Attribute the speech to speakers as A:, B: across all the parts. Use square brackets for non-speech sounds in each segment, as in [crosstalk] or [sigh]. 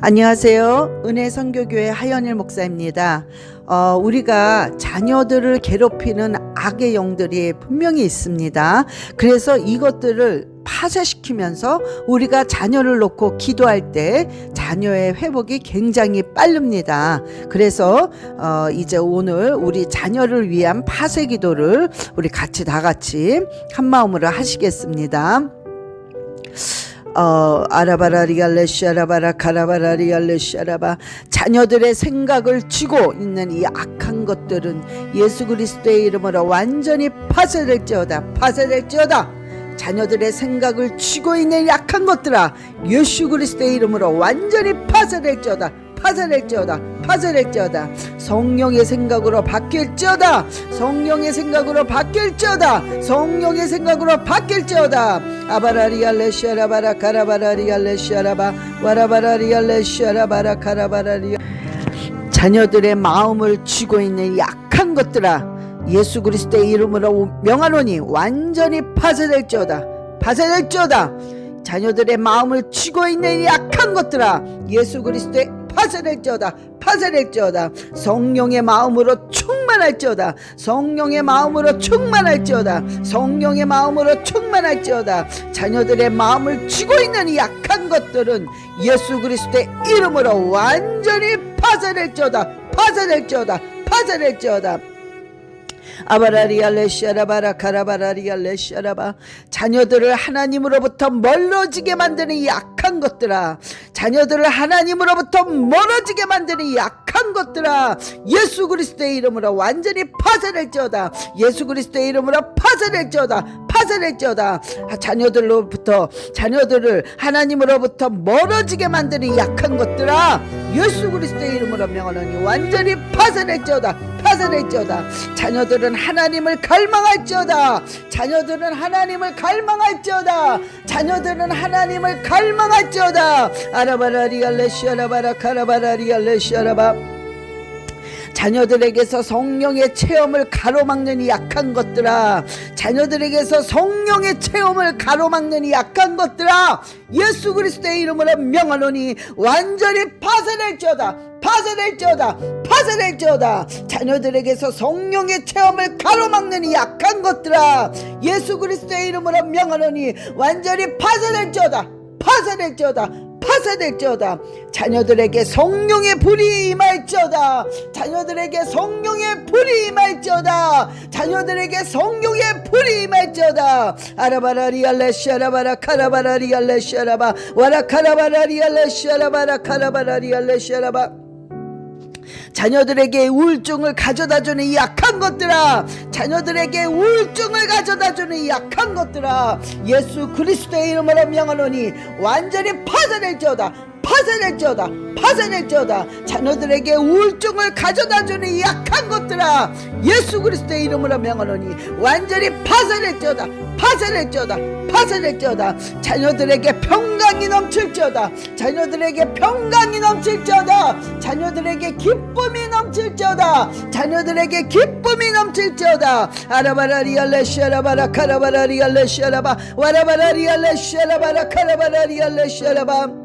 A: 안녕하세요. 은혜 선교교회 하연일 목사입니다. 어, 우리가 자녀들을 괴롭히는 악의 영들이 분명히 있습니다. 그래서 이것들을 파쇄시키면서 우리가 자녀를 놓고 기도할 때 자녀의 회복이 굉장히 빠릅니다. 그래서 어, 이제 오늘 우리 자녀를 위한 파쇄 기도를 우리 같이 다 같이 한 마음으로 하시겠습니다. 어, 아라바라 리알레시 아라바라 카라바라 리알레시 아라바. 자녀들의 생각을 쥐고 있는 이 악한 것들은 예수 그리스도의 이름으로 완전히 파쇄될지어다 파쇄될지어다. 자녀들의 생각을 쥐고 있는 약한 것들아 예수 그리스도의 이름으로 완전히 파쇄될지어다 파쇄될지어다 파쇄될지어다. 성령의 생각으로 바뀔지어다 성령의 생각으로 바뀔지어다 성령의 생각으로 바뀔지어다. 아바라리알레시아라바라 카라바라리알레시아라바 와라바라리알레시아라바라 카라바라리 자녀들의 마음을 쥐고 있는 약한 것들아 예수 그리스도의 이름으로 명하노니 완전히 파쇄될지어다 파쇄될지어다. 자녀들의 마음을 쥐고 있는 이 약한 것들아 예수 그리스도의 파쇄될지어다 파쇄될지어다. 성령의 마음으로 충만할지어다 성령의 마음으로 충만할지어다 성령의 마음으로 충만할지어다. 자녀들의 마음을 쥐고 있는 이 약한 것들은 예수 그리스도의 이름으로 완전히 파쇄될지어다 파쇄될지어다 파쇄될지어다 아바라리알레시아라바라 카라바라리알레시아라바. 자녀들을 하나님으로부터 멀어지게 만드는 이 약한 것들아. 자녀들을 하나님으로부터 멀어지게 만드는 이 약한 것들아 예수 그리스도의 이름으로 완전히 파쇄될지어다. 예수 그리스도의 이름으로 파쇄될지어다. 파쇄될지어다. 자녀들로부터 자녀들을 하나님으로부터 멀어지게 만드는 이 약한 것들아 예수 그리스도의 이름으로 명하노니 완전히 파쇄될지어다. 파쇄될지어다. 자녀들은 하나님을 갈망할지어다. 자녀들은 하나님을 갈망할지어다. 자녀들은 하나님을 갈망할지어다. 아라바라리알레시아라바라 카라바라리알레시아라바 자녀들에게서 성령의 체험을 가로막는 이 약한 것들아. 자녀들에게서 성령의 체험을 가로막는 이 약한 것들아. 예수 그리스도의 이름으로 명하노니 완전히 파쇄될지어다. 파쇄될지어다. 파쇄될지어다. 자녀들에게서 성령의 체험을 가로막는 이 약한 것들아. 예수 그리스도의 이름으로 명하노니 완전히 파쇄될지어다. 파쇄될지어다 파쇄될지어다. 자녀들에게 성령의 불이 임할지어다. 자녀들에게 성령의 불이 임할지어다. 자녀들에게 성령의 불이 임할지어다. 아라바라 리알레시아라바라 카라바라 리알레시아라바. 와라 카라바라 리알레시아라바라 카라바라 리알레시아라바 자녀들에게 우울증을 가져다 주는 이 약한 것들아. 자녀들에게 우울증을 가져다 주는 이 약한 것들아. 예수 그리스도의 이름으로 명하노니 완전히 파쇄될지어다 파쇄될지어다 파쇄될지어다. 자녀들에게 우울증을 가져다주는 이 약한 것들아 예수 그리스도의 이름으로 명하노니 완전히 파쇄될지어다 파쇄될지어다 파쇄될지어다. 자녀들에게 평강이 넘칠지어다 자녀들에게 평강이 넘칠지어다 자녀들에게 기쁨이 넘칠지어다 자녀들에게 기쁨이 넘칠지어다. 아라바라 리알레시아라바라 카라바라 리알레시아라바 와라바라 리알레시아라바라 카라바라 리알레시아라바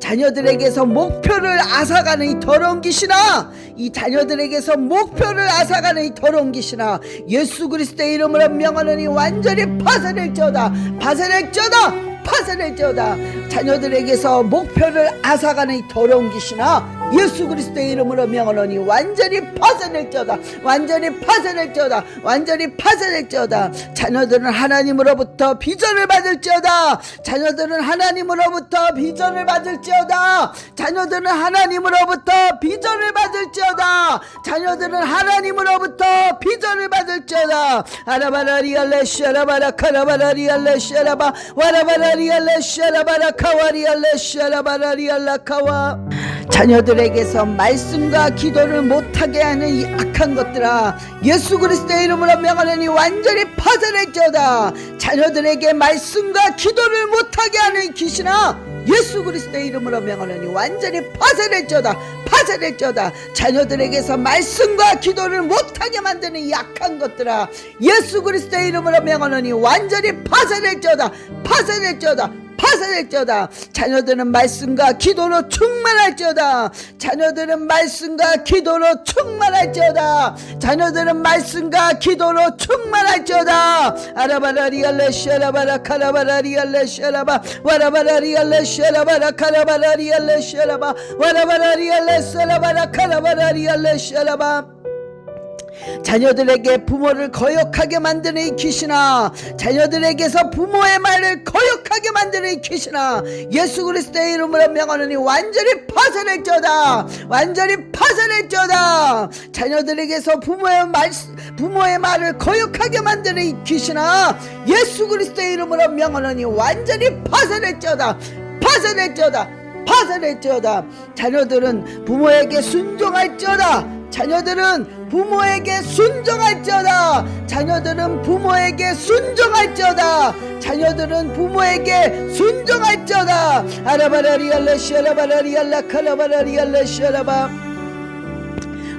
A: 자녀들에게서 목표를 앗아가는 이 더러운 귀신아 이 자녀들에게서 목표를 앗아가는 이 더러운 귀신아 예수 그리스도의 이름으로 명하노니 완전히 파쇄될지어다 파쇄될지어다 파쇄될지어다. 자녀들에게서 목표를 앗아가는 이 더러운 귀신아 예수 그리스도의 이름으로 명하노니 완전히 파쇄될지어다. 완전히 파쇄될지어다. 완전히 파쇄될지어다. 자녀들은 하나님으로부터 비전을 받을지어다. 자녀들은 하나님으로부터 비전을 받을지어다. 자녀들은 하나님으로부터 비전을 받을지어다. 자녀들은 하나님으로부터 비전을 받을지어다. 아라바라리알레시아라바라 카라바라리알레시아라바. 와라바라리알레시아라바라 카와리알레시아라바라리알라카와. 자녀들 에게서 말씀과 기도를 못하게 하는 이 악한 것들아 예수 그리스도의 이름으로 명하노니 완전히 파쇄될지어다. 자녀들에게 말씀과 기도를 못하게 하는 이 귀신아 예수 그리스도의 이름으로 명하노니 완전히 파쇄될지어다 파쇄될지어다. 자녀들에게서 말씀과 기도를 못하게 만드는 이 약한 것들아 예수 그리스도의 이름으로 명하노니 완전히 파쇄될지어다 파쇄될지어다 파산할지어다. 자녀들은 말씀과 기도로 충만할지어다. 자녀들은 말씀과 기도로 충만할지어다. 자녀들은 말씀과 기도로 충만할지어다. 아라바라 리알레 샤라바라 카라바라 리알레 샤라바. 와라바라 리알레 샤라바라 카라바라 리알레 샤라바. 와라바라 리알레 샤라바라 카라바라 리알레 샤라바 자녀들에게 부모를 거역하게 만드는 이 귀신아 자녀들에게서 부모의 말을 거역하게 만드는 이 귀신아 예수 그리스도의 이름으로 명하노니 완전히 파산할지어다 완전히 파산할지어다. 자녀들에게서 부모의 말 부모의 말을 거역하게 만드는 이 귀신아 예수 그리스도의 이름으로 명하노니 완전히 파산할지어다 파산할지어다 파산할지어다. 자녀들은 부모에게 순종할지어다. 자녀들은 부모에게 순종할지어다. 자녀들은 부모에게 순종할지어다. 자녀들은 부모에게 순종할지어다. 아라바라리알레 시아라바라리알라 카라바라리알레 시아라바.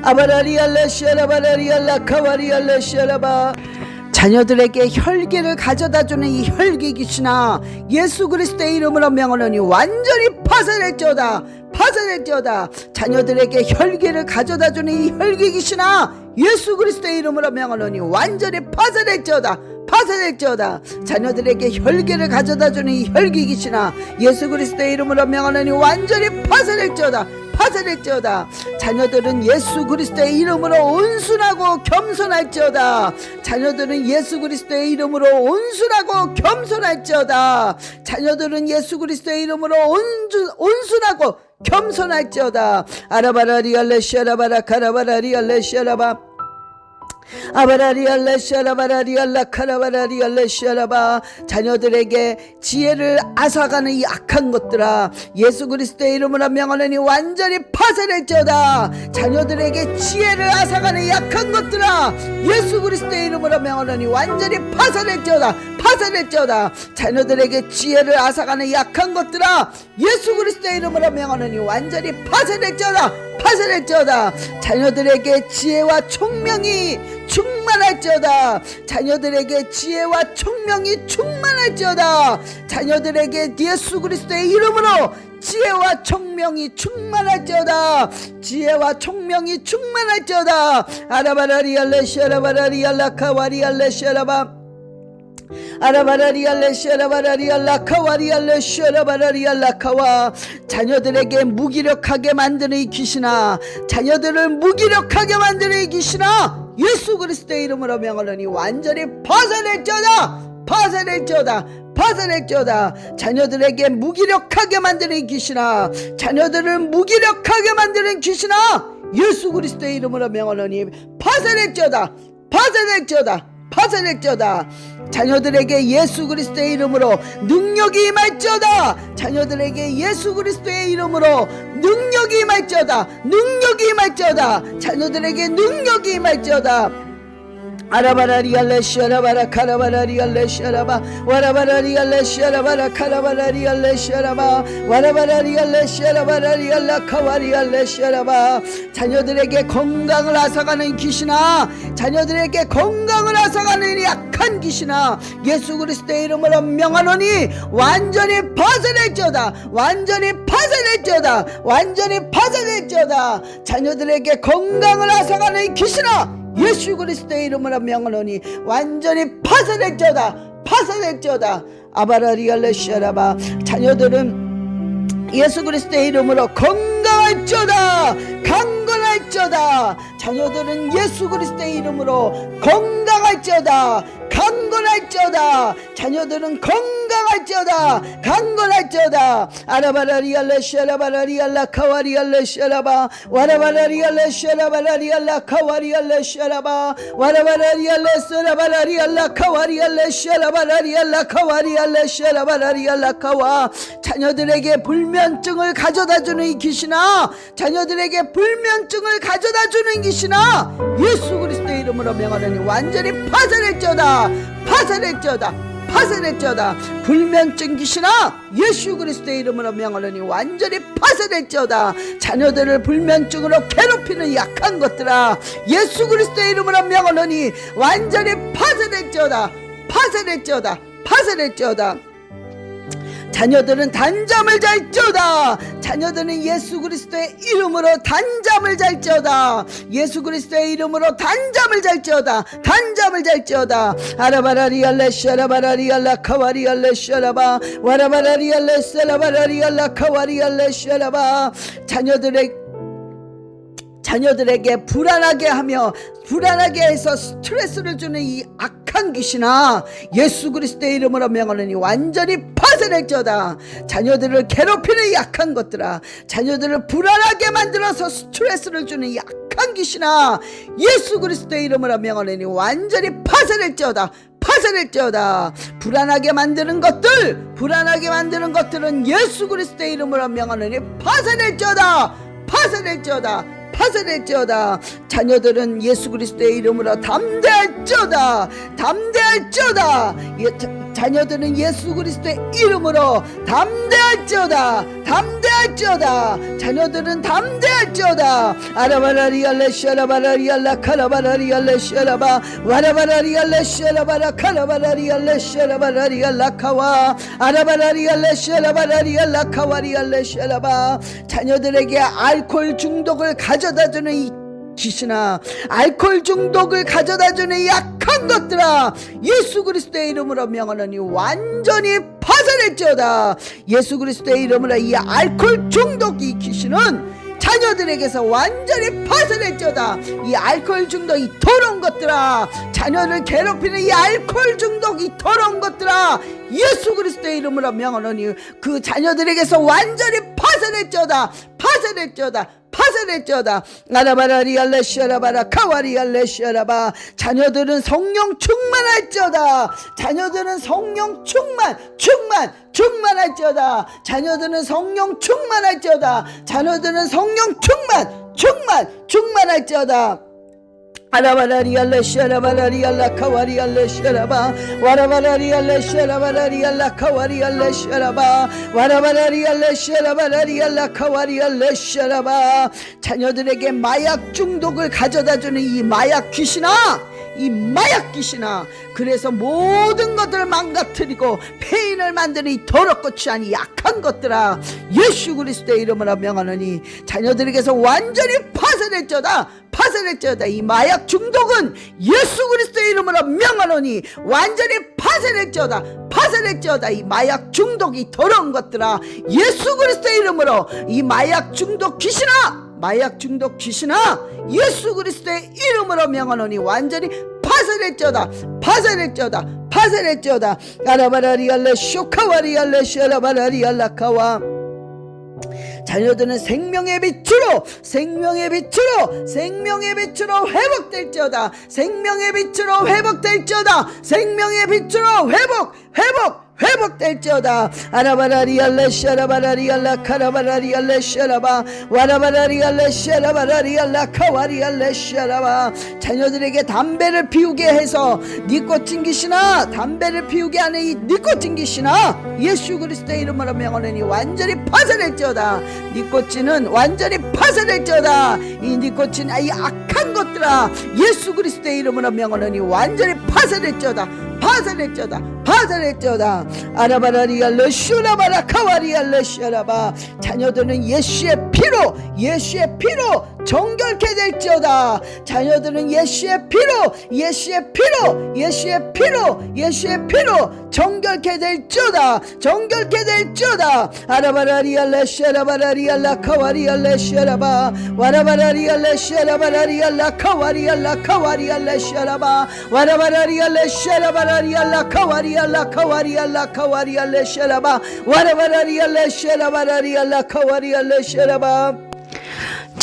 A: 아바라리알레 시아라바라리알라 카와리알레 시아라바. 자녀들에게 혈기를 가져다주는 이 혈기 귀신아 예수 그리스도의 이름으로 명하노니 완전히 파산할지어다 파산할지어다 자녀들에게 혈기를 가져다주는 이 혈기 귀신아 예수 그리스도의 이름으로 명하노니 완전히 파산할지어다 파산할지어다. 자녀들에게 혈기를 가져다주는 이 혈기 귀신아 예수 그리스도의 이름으로 명하노니 완전히 파산할지어다. 파산할지어다. 자녀들은 예수 그리스도의 이름으로 온순하고 겸손할지어다. 자녀들은 예수 그리스도의 이름으로 온순하고 겸손할지어다. 자녀들은 예수 그리스도의 이름으로 온순, 온순하고 겸손할지어다. 아라바라 리알레 시아라바라 카라바라 리알레 시아라바 아바라리알레 샤라바라리알라 카라바라리알레 샤라바. 자녀들에게 지혜를 앗아가는 이 악한 것들아 예수 그리스도의 이름으로 명하노니 완전히 파산할지어다. 자녀들에게 지혜를 앗아가는 이 악한 것들아 예수 그리스도의 이름으로 명하노니 완전히 파산할지어다 파산할지어다. 자녀들에게 지혜를 앗아가는 이 악한 것들아 예수 그리스도의 이름으로 명하노니 완전히 파산할지어다 파산할지어다. 자녀들에게 지혜와 총명이 충만할지어다. 자녀들에게 지혜와 총명이 충만할지어다. 자녀들에게 예수 그리스도의 이름으로 지혜와 총명이 충만할지어다. 지혜와 총명이 충만할지어다. 아라바라리알레 샤라바라리알라 카와리알레 샤라바. 아라바라리알레 샤라바라리알라 카와리알레 샤라바라리알라 카와 자녀들에게 무기력하게 만드는 이 귀신아. 자녀들을 무기력하게 만드는 이 귀신아 예수 그리스도의 이름으로 명하노니 완전히 파산할지어다 파산할지어다 파산할지어다. 자녀들에게 무기력하게 만드는 이 귀신아 자녀들을 무기력하게 만드는 귀신아 예수 그리스도의 이름으로 명하노니 파산할지어다 파산할지어다 파산할지어다. 자녀들에게 예수 그리스도의 이름으로 능력이 임할지어다. 자녀들에게 예수 그리스도의 이름으로 능력이 임할지어다. 능력이 임할지어다. 자녀들에게 능력이 임할지어다 아라바라리알레 샤라바라 카라바라리알레 샤라바 와라바라리알레 샤라바라 카라바라리알레 샤라바 와라바라리알레 샤라바라리알라 카와리알레 샤라바 자녀들에게 건강을 앗아가는 귀신아 자녀들에게 건강을 앗아가는 이 약한 귀신아 예수 그리스도의 이름으로 명하노니 완전히 파산할지어다 완전히 파산할지어다 완전히 파산할지어다 자녀들에게 건강을 앗아가는 이 귀신아 예수 그리스도의 이름으로 명하노니 완전히 파산할지어다 아바라리알레 샤라바. 자녀들은 예수 그리스도의 이름으로 건강할지어다 강건할지어다. 자녀들은 예수 그리스도의 이름으로 건강할지어다 강건할지어다. 자녀들은 건강 할지어다. 강건할지어다. 아라바라리알레 샤라바라리알라 카와리알레 샤라바. 와라바라리알레 샤라바라리알라 카와리알레 샤라바. 와라바라리알레 샤라바라리알라 카와리알레 샤라바라리알라 카와리알레 샤라바라리알라 카와. 자녀들에게 불면증을 가져다주는 이 귀신아. 자녀들에게 불면증을 가져다주는 귀신아. 예수 그리스도의 이름으로 명하노니 완전히 파산했지어다. 파산했지어다 파산했지어다 불면증 귀신아 예수 그리스도의 이름으로 명하노니 완전히 파산했지어다. 자녀들을 불면증으로 괴롭히는 약한 것들아 예수 그리스도의 이름으로 명하노니 완전히 파산했지어다. 파산했지어다. 파산했지어다 자녀들은 단잠을 잘지어다. 자녀들은 예수 그리스도의 이름으로 단잠을 잘지어다. 예수 그리스도의 이름으로 단잠을 잘지어다. 단잠을 잘지어다. 아라바라리알레 샤라바라리알라 카와리알레 샤라바. 와라바라리알레 셀라바라리알라 카와리알레 샤라바. 자녀들의 자녀들에게 불안하게 하며 불안하게 해서 스트레스를 주는 이 악 한 귀신아 예수 그리스도의 이름으로 명하노니 완전히 파산할지어다. 자녀들을 괴롭히는 이 악한 것들아 자녀들을 불안하게 만들어서 스트레스를 주는 이 악한 귀신아 예수 그리스도의 이름으로 명하노니 완전히 파산할지어다. 파산할지어다. 불안하게 만드는 것들 불안하게 만드는 것들은 예수 그리스도의 이름으로 명하노니 파산할지어다. 파산할지어다 파산할지어다. 자녀들은 예수 그리스도의 이름으로 담대할지어다. 담대할지어다. 예, 자, 자녀들은 예수 그리스도의 이름으로 담대할지어다 담대할지어다. 자녀들은 담대할지어다. 아라바라리알레 샤라바라리알라 카라바라리알레 샤라바 와라바라리알레 샤라바라 카라바라리알레 샤라바라리알라 카와. 아라바라리알레 샤라바라리알라 카와리알레 샤라바. 자녀들에게 알코올 중독을 가져다주는 이 귀신아 알코올 중독을 가져다주는 이 약한 것들아 예수 그리스도의 이름으로 명하노니 완전히 파산할지어다. 예수 그리스도의 이름으로 이 알코올 중독 이 귀신은 자녀들에게서 완전히 파산할지어다. 이 알코올 중독 이 더러운 것들아 자녀를 괴롭히는 이 알코올 중독 이 더러운 것들아 예수 그리스도의 이름으로 명하노니 그 자녀들에게서 완전히 파산할지어다 파산할지어다 파산했죠다. 아라바라 리알레 샤라바라 카와리알레 샤라바. 자녀들은 성령 충만할지어다. 자녀들은 성령 충만 충만 충만할지어다. 자녀들은 성령 충만할지어다. 자녀들은 성령 충만 충만 충만할지어다 자녀들에게 마약 중독을 가져다주는 이 마약 귀신아 이 마약 귀신아 그래서 모든 것들을 망가뜨리고 폐인을 만드는 이 더럽고 취한 이 약한 것들아 예수 그리스도의 이름으로 명하노니 자녀들에게서 완전히 파산했죠다 파산했죠다. 이 마약 중독은 예수 그리스도의 이름으로 명하노니 완전히 파산했죠다. 파산했죠다. 이 마약 중독이 더러운 것들아. 예수 그리스도의 이름으로 이 마약 중독 귀신아! 마약 중독 귀신아! 예수 그리스도의 이름으로 명하노니 완전히 파산했죠다. 파산했죠다. 파산했죠다. 아라바라리알레 쇼카와리알레 샤라바라리알라카와 자녀들은 생명의 빛으로 생명의 빛으로 생명의 빛으로 회복될지어다. 생명의 빛으로 회복될지어다. 생명의 빛으로 회복 회복 회복될지어다. 아라바라리알레 샤라바라리알라 카라바라리알레 샤라바. 와라바라리알레 샤라바라리알라 카와리알레 샤라바. 자녀들에게 담배를 피우게 해서 니코틴 귀신아 담배를 피우게 하는 이 니코틴 귀신아 예수 그리스도의 이름으로 명하노니 완전히 파산할지어다. 니코틴은 완전히 파산할지어다. 이 니코틴 이 악한 것들아 예수 그리스도의 이름으로 명하노니 완전히 파산할지어다 파산했죠다 파산했죠다. 아라바라리알레 슈라바라 카와리알레 슈라바. 자녀들은 예수의 피로 예수의 피로 정결케 될지어다. 자녀들은 예수의 피로 예수의 피로 예수의 피로 예수의 피로 정결케 될지어다 정결케 될지어다. 카와리알라 카와리알레 슈라바. 와라바라리알레 슈라바라 와라리알 라 카와리알라 카와리알라 카와리알레 샤라바 와라바라리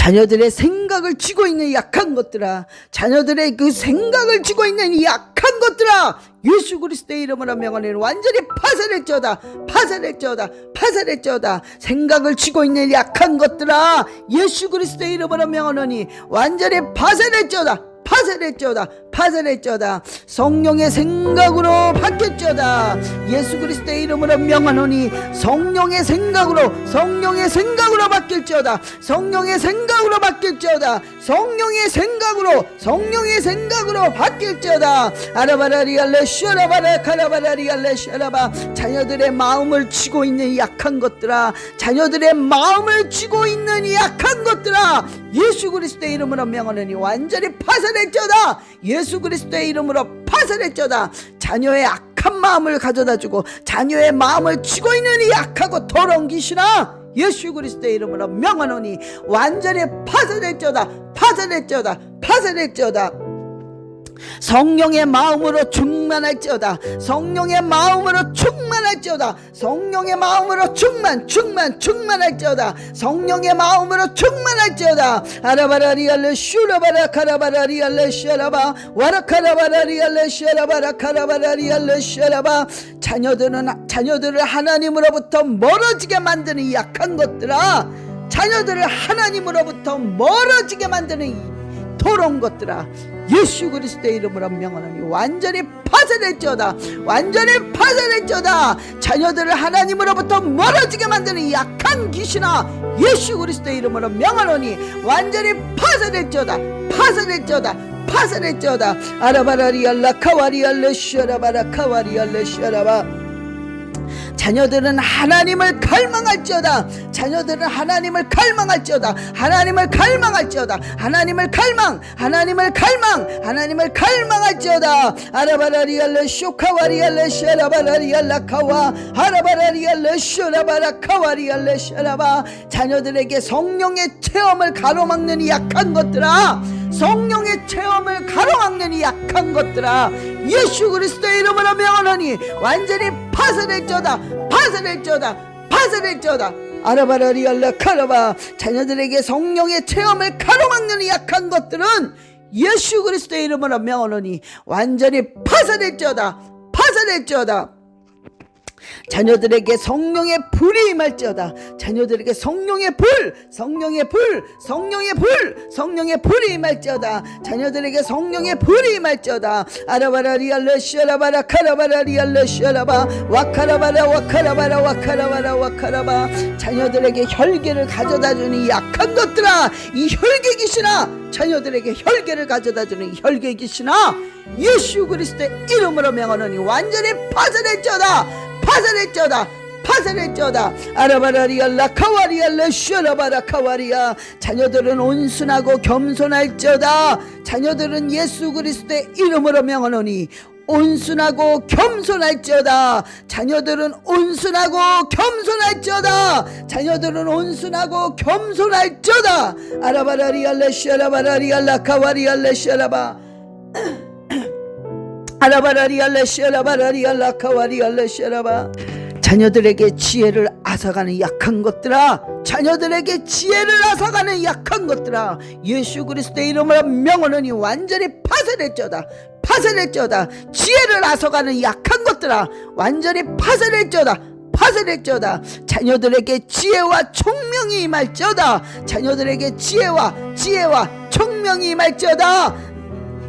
A: 자녀들의 생각을 쥐고 있는 약한 것들아. 자녀들의 그 생각을 쥐고 있는 이 약한 것들아. 예수 그리스도의 이름으로 명하는 완전히 파산했죠다 파산했죠다 파산했죠다. 생각을 쥐고 있는 약한 것들아. 예수 그리스도의 이름으로 명하노니 완전히 파산했죠다 파산했죠다 파산했죠다. 성령의 생각으로 바뀔지어다. 예수 그리스도의 이름으로 명하노니 성령의 생각으로 성령의 생각으로 바뀔지어다. 성령의 생각으로 바뀔지어다. 성령의 생각으로 성령의 생각으로 바뀔지어다. 아라바라리알레 슈라바라 카라바라리알레 슈라바. 자녀들의 마음을 쥐고 있는 약한 것들아. 자녀들의 마음을 쥐고 있는 이 약한 것들아 예수 그리스도의 이름으로 명하노니 완전히 파산했죠다 예수 그리스도의 이름으로 파산했죠다 자녀의 악한 마음을 가져다주고 자녀의 마음을 쥐고 있는 이 약하고 더러운 귀신아 예수 그리스도의 이름으로 명하노니 완전히 파산했죠다 파산했죠다 파산했죠다 성령의 마음으로 충만할지어다. 성령의 마음으로 충만할지어다. 성령의 마음으로 충만 충만 충만할지어다. 성령의 마음으로 충만할지어다. 아라바라리알레 슈라바라 카라바라리알레 슈라바. 와라카라바라리알레 슈라바라 카라바라리알레 슈라바. 자녀들은 자녀들을 하나님으로부터 멀어지게 만드는 이 약한 것들아. 자녀들을 하나님으로부터 멀어지게 만드는 이 더러운 것들아 예수 그리스도의 이름으로 명하노니 완전히 파산했죠다 완전히 파산했죠다. 자녀들을 하나님으로부터 멀어지게 만드는 이 약한 귀신아 예수 그리스도의 이름으로 명하노니 완전히 파산했죠다 파산했죠다 파산했죠다. 아라바라리알라 카와리알레 슈라바라 카와리알레 슈라바 자녀들은 하나님을 갈망할지어다. 자녀들은 하나님을 갈망할지어다. 하나님을 갈망할지어다. 하나님을 갈망 하나님을 갈망 하나님을 갈망할지어다. 아라바라리알레 쇼카와리알레 샤라바라리알라 카와 아라바라리알레 쇼라바라 카와리알레 샤라바. 자녀들에게 성령의 체험을 가로막는 이 약한 것들아. 성령의 체험을 가로막는 이 약한 것들아 예수 그리스도의 이름으로 명하노니 완전히 파산했죠다 파산했죠다 파산했죠다. 아라바라리알라 카라바. 자녀들에게 성령의 체험을 가로막는 이 약한 것들은 예수 그리스도의 이름으로 명하노니 완전히 파산했죠다 파산했죠다 자녀들에게 성령의 불이 임할지어다. 자녀들에게 성령의 불 성령의 불 성령의 불 성령의 불이 임할지어다. 자녀들에게 성령의 불이 임할지어다. 아라바라 리알레 샤라바라 카라바라 리알레 샤라바 와카라바라 와카라바라 와카라바라 와카라바. 자녀들에게 혈계를 가져다 이 약한 것들아 이 혈계 귀신아 자녀들에게 혈계를 가져다 주는 이 혈계 귀신아 예수 그리스도의 이름으로 명하노니 완전히 파산했죠다 파산했죠다 파산했죠다 아라바라리알라 카와리알라 슈라바라 카와리야 자녀들은 온순하고 겸손할지어다. 자녀들은 예수 그리스도의 이름으로 명하노니 온순하고 겸손할지어다. 자녀들은 온순하고 겸손할지어다. 자녀들은 온순하고 겸손할지어다. 아라바라리알라 슈라바라리알라 카와리알라 슈라바 [clears throat] 자녀들에게 지혜를 앗아가는 약한 것들아. 자녀들에게 지혜를 앗아가는 약한 것들아. 예수 그리스도의 이름으로 명하노니 완전히 파산했죠다. 파산했죠다. 지혜를 앗아가는 약한 것들아. 완전히 파산했죠다. 파산했죠다. 자녀들에게 지혜와 총명이 임할지어다. 자녀들에게 지혜와 지혜와 총명이 임할지어다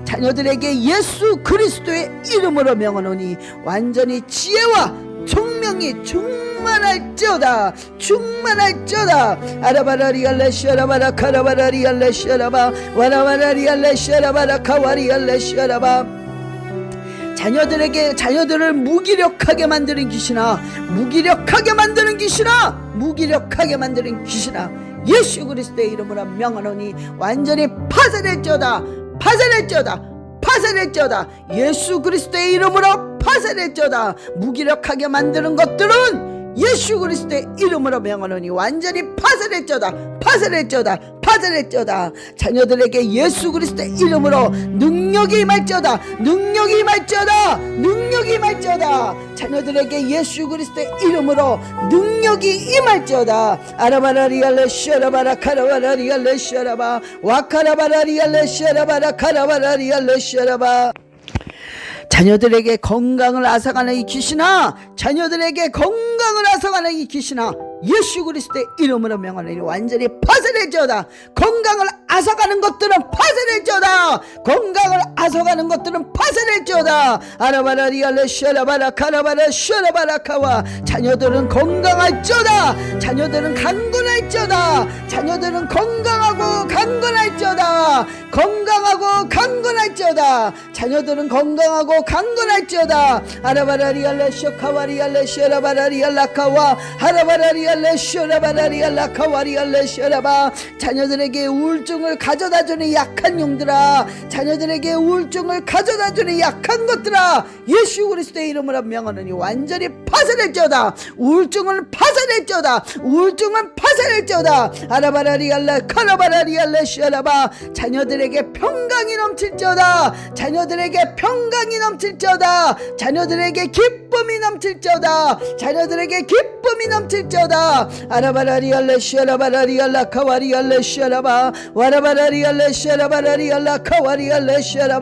A: 자녀들에게 예수 그리스도의 이름으로 명하노니 완전히 지혜와 총명이 충만할지어다 충만할지어다. 아라바라리알레 샤라바라 카라바라리알레 샤라바 와라바라리알레 샤라바라 카와리알레 샤라바. 자녀들에게 자녀들을 무기력하게 만드는 귀신아 무기력하게 만드는 귀신아 무기력하게 만드는 귀신아 예수 그리스도의 이름으로 명하노니 완전히 파산했죠다 파산했죠다. 파산했죠다. 예수 그리스도의 이름으로 파산했죠다. 무기력하게 만드는 것들은 예수 그리스도의 이름으로 명하노니 완전히 파산했죠다. 파산했죠다 파산했죠다. 자녀들에게 예수 그리스도의 이름으로 능력이 임할지어다. 능력이 임할지어다. 능력이 임할지어다. 자녀들에게 예수 그리스도의 이름으로 능력이 임할지어다. 아라바라 리알레 셔라바라 카라바라 리알레 셔라바. 와카라바라 리알레 셔라바라 카라바라 리알레 셔라바. 자녀들에게 건강을 앗아가는 이 귀신아. 자녀들에게 건강을 앗아가는 이 귀신아 예수 그리스도의 이름으로 명하노니 완전히 파산해져다. 건강을 앗아가는 것들은 파산해져다. 건강을 앗아가는 것들은 파산할지어다. 아라바라 리알레 슈라바라 카라바라 슈라바라 카와. 자녀들은 건강할지어다. 자녀들은 강건할지어다. 자녀들은 건강하고 강건할지어다. 건강하고 강건할지어다. 자녀들은 건강하고 강건할지어다. 아라바라 리알레 슈카와 리알레 슈라바라 리알라 카와. 하라바라 리알레 슈라바라 리알라 카와 리알레 슈라바. 자녀들에게 우울증을 가져다주는 약한 용들아. 자녀들에게 우울 증을 가져다 주는 약한 것들아 예수 그리스도의 이름으로 명하노니 완전히 파산할지어다. 우울증을 파산할지어다. 우울증은 파산할지어다. 아라바라 리알라 카라바라 리알레 슈라바. 자녀들에게 평강이 넘칠지어다. 자녀들에게 평강이 넘칠지어다. 자녀들에게 기쁨이 넘칠지어다. 자녀들에게 기쁨이 넘칠지어다. 아라바라 리알레 슈라바라 리알라 카와리 알레 슈라바. 와라바라 리알레 슈라바라 리알라 카와리 알레 슈라바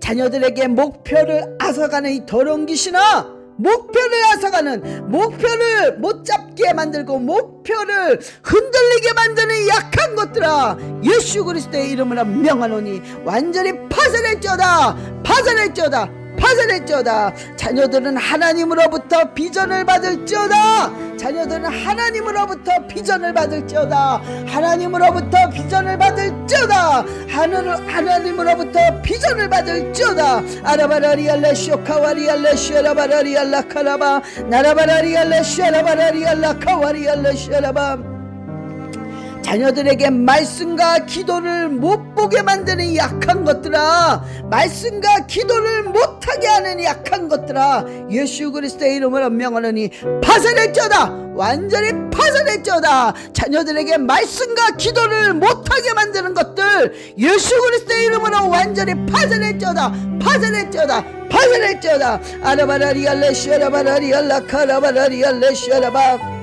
A: 자녀들에게 목표를 앗아가는 이 더러운 귀신아 목표를 앗아가는 목표를 못 잡게 만들고 목표를 흔들리게 만드는 이 약한 것들아 예수 그리스도의 이름으로 명하노니 완전히 파산할지어다 파산할지어다 파산할지어다. 자녀들은 하나님으로부터 비전을 받을지어다. 자녀들은 하나님으로부터 비전을 받을지어다. 하나님으로부터 비전을 받을지어다. 하늘 하나님으로부터 비전을 받을지어다. 아라바라리알레 쇼카와리알레 슈라바라리알라 카라바. 나라바라리알레 슈라바라리알라 카와리알레 슈라바 자녀들에게 말씀과 기도를 못 보게 만드는 이 약한 것들아. 말씀과 기도를 못하게 하는 이 약한 것들아. 예수 그리스도의 이름으로 명하노니 파산할지어다. 완전히 파산할지어다. 자녀들에게 말씀과 기도를 못하게 만드는 것들 예수 그리스도의 이름으로 완전히 파산할지어다. 파산할지어다. 파산할지어다. 아라바라리알레 슈라바라리알라 카라바라리알레 슈라바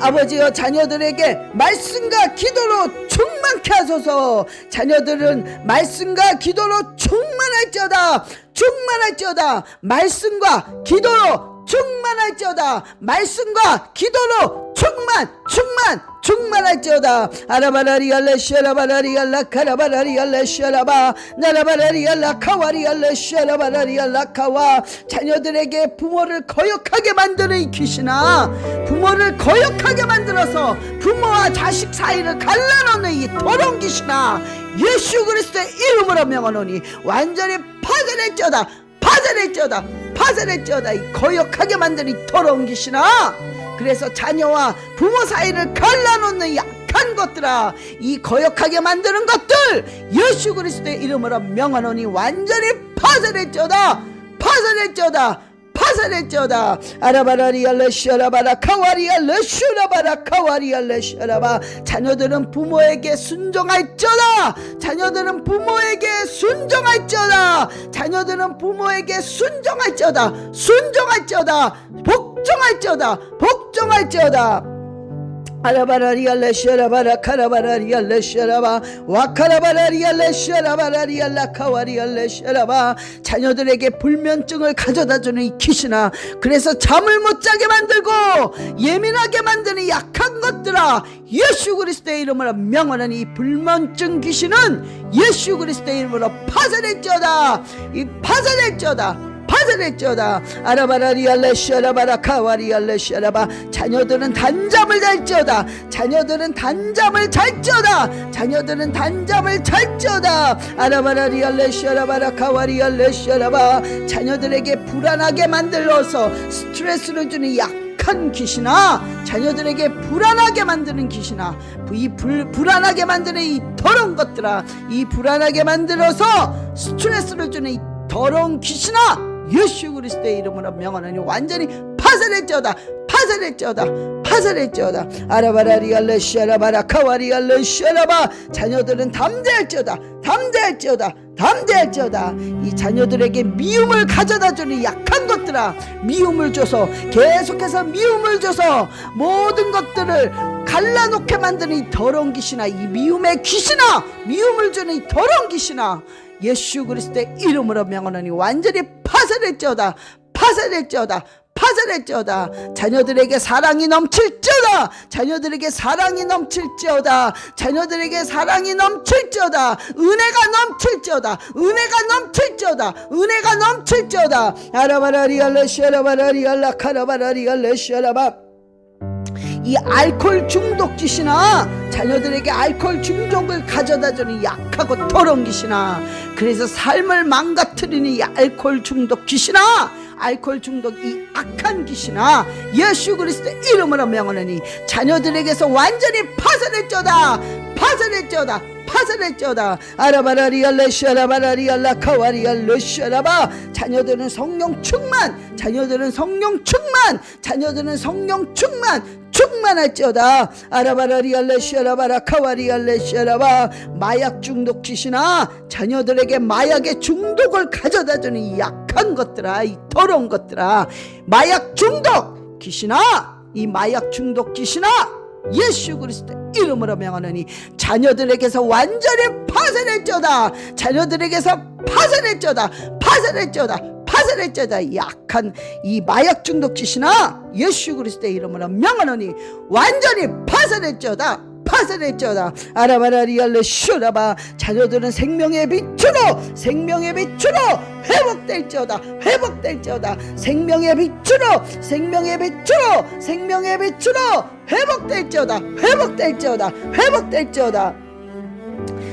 A: 아버지여 자녀들에게 말씀과 기도로 충만케 하소서. 자녀들은 말씀과 기도로 충만할지어다. 충만할지어다. 말씀과 기도로 충만할지어다. 말씀과 기도로 충만 충만 충만할지어다. 아라바라리알레 슈라바라리알라 카라바라리알레 슈라바. 나라바라리알라 카와리알레 슈라바라리알라 카와. 자녀들에게 부모를 거역하게 만드는 이 귀신아 부모를 거역하게 만들어서 부모와 자식 사이를 갈라놓는 이 더러운 귀신아 예수 그리스도의 이름으로 명하노니 완전히 파전했지어다 파전했지어다 파전했지어다 이 거역하게 만드는 이 더러운 귀신아. 그래서 자녀와 부모 사이를 갈라놓는 약한 것들아 이 거역하게 만드는 것들 예수 그리스도의 이름으로 명하노니 완전히 파산했죠다 파산했죠다 파산했죠다 아라바라리알레 슈라바라 카와리알레 슈라바라 카와리알레 슈라바. 자녀들은 부모에게 순종할쩌다. 자녀들은 부모에게 순종할쩌다. 자녀들은 부모에게 순종할쩌다. 순종할쩌다. 복종할쩌다. 복종할쩌다 아라바라리알레 슈라바라 카라바라리알레 슈라바 와카라바라리알레 슈라바라리알라 카와리알레 슈라바. 자녀들에게 불면증을 가져다주는 이 귀신아 그래서 잠을 못 자게 만들고 예민하게 만드는 약한 것들아 예수 그리스도의 이름으로 명하는 이 불면증 귀신은 예수 그리스도의 이름으로 파산했죠다. 이 파산했죠다 파산했죠다. 아라바라리알레 슈라바라 카와리알레 슈라바. 자녀들은 단잠을 잘지어다. 자녀들은 단잠을 잘지어다. 자녀들은 단잠을 잘지어다. 아라바라리알레 슈라바라 카와리알레 슈라바. 자녀들에게 불안하게 만들어서 스트레스를 주는 약 악한 귀신아. 자녀들에게 불안하게 만드는 귀신아. 이 불, 불안하게 만드는 이 더러운 것들아. 이 불안하게 만들어서 스트레스를 주는 이 더러운 귀신아 예수 그리스도의 이름으로 명하노니 완전히 파산했죠다 아라바라리알레 샤라바라 카와리알레 샤라바. 자녀들은 담대할지어다 담대할지어다 담대할지어다. 이 자녀들에게 미움을 가져다주는 약한 것들아 미움을 줘서 계속해서 미움을 줘서 모든 것들을 갈라놓게 만드는 이 더러운 귀신아 이 미움의 귀신아 미움을 주는 이 더러운 귀신아 예수 그리스도의 이름으로 명하노니 완전히 파산했지어다 파산했지어다 파산할지어다. 자녀들에게 사랑이 넘칠지어다 자녀들에게 사랑이 넘칠지어다 자녀들에게 사랑이 넘칠지어다. 은혜가 넘칠지어다 은혜가 넘칠지어다 은혜가 넘칠지어다. 아라바라리알레 쉐라바라리알라 카라바라리알레 쉐라바 이 알코올 중독 귀신아 자녀들에게 알코올 중독을 가져다주는 약하고 더러운 귀신아 그래서 삶을 망가뜨리는 이 알코올 중독 귀신아 알코올 중독 이 악한 귀신아 예수 그리스도 이름으로 명하노니 자녀들에게서 완전히 파산했죠다 파산했죠다 파산했죠다. 아라바라리알레 샤라바라리알라 카와리알레 샤라바. 자녀들은 성령 충만 자녀들은 성령 충만 자녀들은 성령 충만 충만할지어다. 아라바라리알레 샤라바라 카와리알레 샤라바. 마약 중독 귀신아 자녀들에게 마약의 중독을 가져다주는 이 약한 것들아 이 더러운 것들아. 마약 중독 귀신아 이 마약 중독 귀신아 예수 그리스도 이름으로 명하노니 자녀들에게서 완전히 파산했죠다. 자녀들에게서 파산했죠다. 파산했죠다. 파산했죠다. 약한 이 마약 중독 귀신아 예수 그리스도의 이름으로 명하노니 완전히 파산했죠다 파산했죠다 아라바라리알레 슈라바. 자녀들은 생명의 빛으로 생명의 빛으로 회복될지어다 회복될지어다. 생명의 빛으로 생명의 빛으로 생명의 빛으로 회복될지어다 회복될지어다 회복될지어다.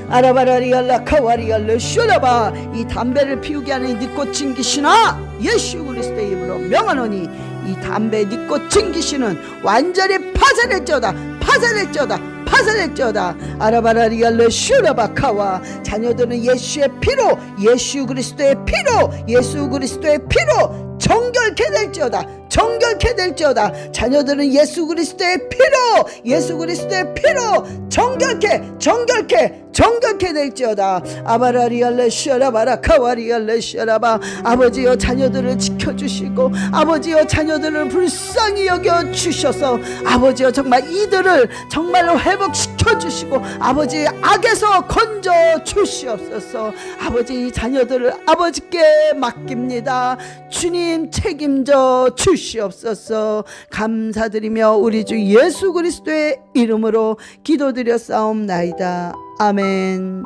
A: 아라바라리알라 카와리알레 슈라바. 이 담배를 피우게 하는 이 니코틴 귀신아 예수 그리스도의 이름으로 명하노니 이 담배 니코틴 귀신은 완전히 파산했죠다 파산했죠다 파산했죠다. 아라바라리알레 슈라바카와 자녀들은 예수의 피로 예수 그리스도의 피로 예수 그리스도의 피로 정결케 될지어다 정결케 될지어다. 자녀들은 예수 그리스도의 피로 예수 그리스도의 피로 정결케 정결케 정결케 될지어다. 아바라리알레 셔라바라 카와리알레 셔라바. 아버지여 자녀들을 지켜주시고 아버지여 자녀들을 불쌍히 여겨 주셔서 아버지여 정말 이들을 정말로 회복시켜 주시고 아버지 악에서 건져 주시옵소서. 아버지 이 자녀들을 아버지께 맡깁니다. 주님 책임져 주시옵소서. 감사드리며 우리 주 예수 그리스도의 이름으로 기도드려 싸움나이다 아멘